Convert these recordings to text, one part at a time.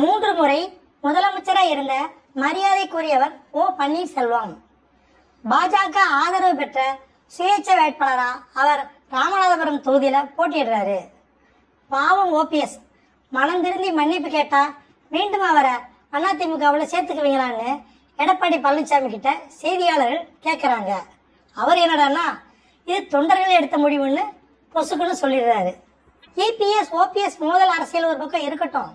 மூன்று முறை முதலமைச்சராக இருந்த மரியாதைக்குரியவர் ஓ பன்னீர்செல்வம். பாஜக ஆதரவு பெற்ற சுயேட்சை வேட்பாளரா அவர் ராமநாதபுரம் தொகுதியில போட்டியிடுறாரு. பாவம் ஓபிஎஸ். மனம் திருந்தி மன்னிப்பு கேட்டா மீண்டும் அவரை அதிமுகவில் சேர்த்துக்குவீங்களான்னு எடப்பாடி பழனிசாமி கிட்ட செய்தியாளர்கள் கேட்குறாங்க அவர் என்னடான்னா இது தொண்டர்கள் எடுத்த முடிவுன்னு பொசுக்குன்னு சொல்லிடுறாரு. இபிஎஸ் ஓபிஎஸ் மோதல் அரசியல் ஒரு பக்கம் இருக்கட்டும்.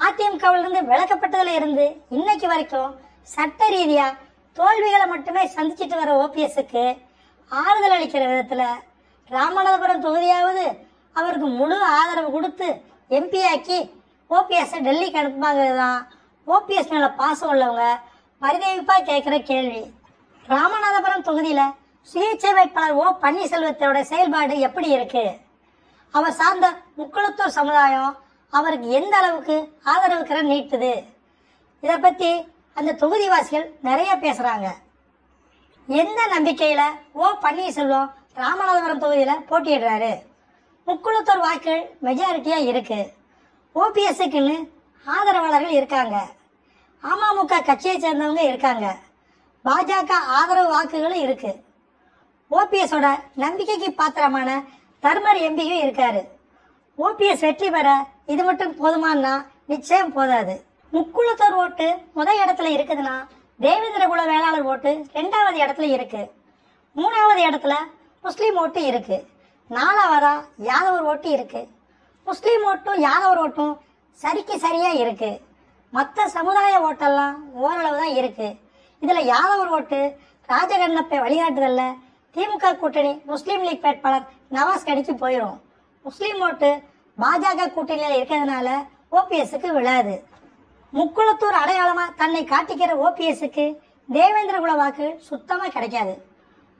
அதிமுகவிலிருந்து விளக்கப்பட்டதுல இருந்து இன்னைக்கு வரைக்கும் சட்ட ரீதியா தோல்விகளை மட்டுமே சந்திச்சிட்டு வர ஓபிஎஸ்க்கு ஆறுதல் அளிக்கிற விதத்துல ராமநாதபுரம் தொகுதியாவது அவருக்கு முழு ஆதரவு கொடுத்து எம்பி ஆக்கி ஓபிஎஸ் டெல்லிக்கு அனுப்புவாங்கிறது தான் ஓபிஎஸ் மேல பாசம் உள்ளவங்க பரிதவிப்பா கேட்கிற கேள்வி. ராமநாதபுரம் தொகுதியில சுயேட்சை வேட்பாளர் ஓ பன்னீர்செல்வத்தோட செயல்பாடு எப்படி இருக்கு? அவர் சார்ந்த முக்குளத்தூர் சமுதாயம் அவருக்கு எந்த அளவுக்கு ஆதரவு கரம் நீட்டுது? இதை பத்தி அந்த தொகுதிவாசிகள் நிறைய பேசுறாங்க. எந்த நம்பிக்கையில ஓ பன்னீர்செல்வம் ராமநாதபுரம் தொகுதியில போட்டியிடுறாரு? முக்குளத்தூர் வாக்குகள் மெஜாரிட்டியா இருக்கு. ஓபிஎஸ்க்குன்னு ஆதரவாளர்கள் இருக்காங்க. அமமுக கட்சியை சேர்ந்தவங்க இருக்காங்க. பாஜக ஆதரவு வாக்குகளும் இருக்கு. ஓபிஎஸோட நம்பிக்கைக்கு பாத்திரமான தர்மர் எம்பியும் இருக்காரு. ஓபிஎஸ் வெற்றி பெற இது மட்டும் போதுமான்னா நிச்சயம் போதாது. முக்குளத்தூர் ஓட்டு முதல் இடத்துல இருக்குதுன்னா தேவேந்திர குல வேளாளர் ஓட்டு ரெண்டாவது இடத்துல இருக்கு. மூணாவது இடத்துல முஸ்லீம் ஓட்டு இருக்கு. நாலாவதா யாதவர் ஓட்டு இருக்கு. முஸ்லீம் ஓட்டும் யாதவர் ஓட்டும் சரிக்கு சரியா இருக்கு. மற்ற சமுதாய ஓட்டெல்லாம் ஓரளவு தான் இருக்கு. இதுல யாதவர் ஓட்டு ராஜகண்ணப்பை வழிகாட்டுதல்ல திமுக கூட்டணி முஸ்லீம் லீக் வேட்பாளர் நவாஸ் கடிக்கு போயிடும் முஸ்லீம் ஓட்டு பாஜக கூட்டணியில் இருக்கிறதுனால ஓபிஎஸ்க்கு விழாது. முக்குளத்தூர் அடையாளமா தன்னை காட்டிக்கிற ஓபிஎஸ்க்கு தேவேந்திர குல வாக்கு சுத்தமா கிடைக்காது.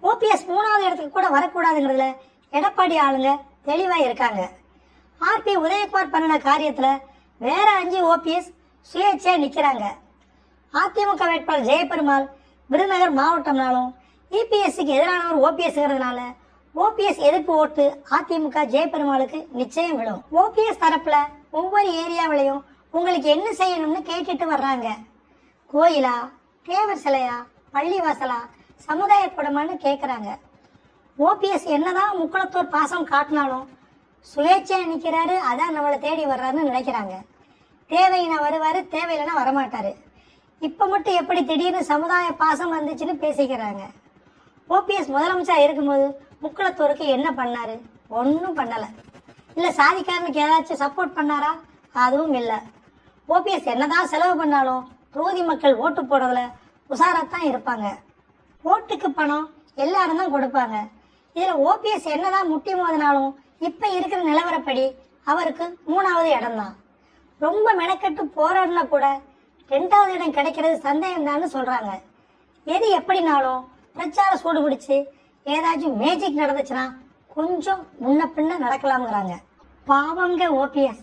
ஓபிஎஸ் மூணாவது இடத்துக்கு கூட வரக்கூடாதுங்கிறதுல எடப்பாடி ஆளுங்க தெளிவா இருக்காங்க. ஆர்பி உதயகுமார் பண்ணின காரியத்துல வேற அஞ்சு ஓபிஎஸ் சுயேட்சையா நிக்கிறாங்க. அதிமுக வேட்பாளர் ஜெயபெருமாள் விருதுநகர் மாவட்டம்னாலும் இபிஎஸ்சிக்கு எதிரானவர் ஓபிஎஸ்ங்கிறதுனால ஓபிஎஸ் எதிர்ப்பு ஓட்டு அதிமுக ஜெயபெருமாளுக்கு நிச்சயம் விழும். ஓபிஎஸ் தரப்புல ஒவ்வொரு ஏரியாவிலையும் உங்களுக்கு என்ன செய்யணும்னு கேட்டுட்டு வர்றாங்க. கோயிலா தேவர் சிலையா பள்ளிவாசலா சமுதாய கூடமான்னு கேட்குறாங்க ஓபிஎஸ் என்னதான் முக்குளத்தூர் பாசம் காட்டினாலும் சுயேட்சையாக நிற்கிறாரு அதான் நம்மளை தேடி வர்றாருன்னு நினைக்கிறாங்க. தேவைன்னா வருவார் தேவையில்லைன்னா வரமாட்டாரு. இப்போ மட்டும் எப்படி திடீர்னு சமுதாய பாசம் வந்துச்சுன்னு பேசிக்கிறாங்க. ஓபிஎஸ் முதலமைச்சர் இருக்கும்போது முக்குளத்தூருக்கு என்ன பண்ணாரு? ஒன்றும் பண்ணலை. இல்லை சாதிக்காரனுக்கு ஏதாச்சும் சப்போர்ட் பண்ணாரா? அதுவும் இல்லை. ஓபிஎஸ் என்னதான் செலவு பண்ணாலும் தொகுதி மக்கள் ஓட்டு போடுறதுல உசாராத்தான் இருப்பாங்க. ஓட்டுக்கு பணம் எல்லாரும் தான் கொடுப்பாங்க. இதில் ஓபிஎஸ் என்னதான் முட்டி மோதினாலும் இப்போ இருக்கிற நிலவரப்படி அவருக்கு மூணாவது இடம்தான். ரொம்ப மெனக்கெட்டு போராடினா கூட ரெண்டாவது இடம் கிடைக்கிறது சந்தேகம் சொல்கிறாங்க எது எப்படினாலும் பிரச்சாரம் சூடு பிடிச்சி ஏதாச்சும் மேஜிக் நடந்துச்சுன்னா கொஞ்சம் முன்ன பின்ன நடக்கலாம்ங்கிறாங்க. பாவங்க ஓபிஎஸ்.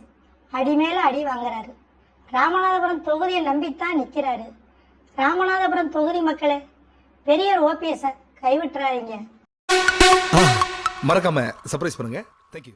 அடி மேல அடி வாங்குறாரு. ராமநாதபுரம் தொகுதியை நம்பித்தான் நிக்கிறாரு. ராமநாதபுரம் தொகுதி மக்களே பெரியர் ஓபிஎஸ் கைவிட்டுறாதீங்க. மறக்காம சர்ப்ரைஸ் பண்ணுங்க.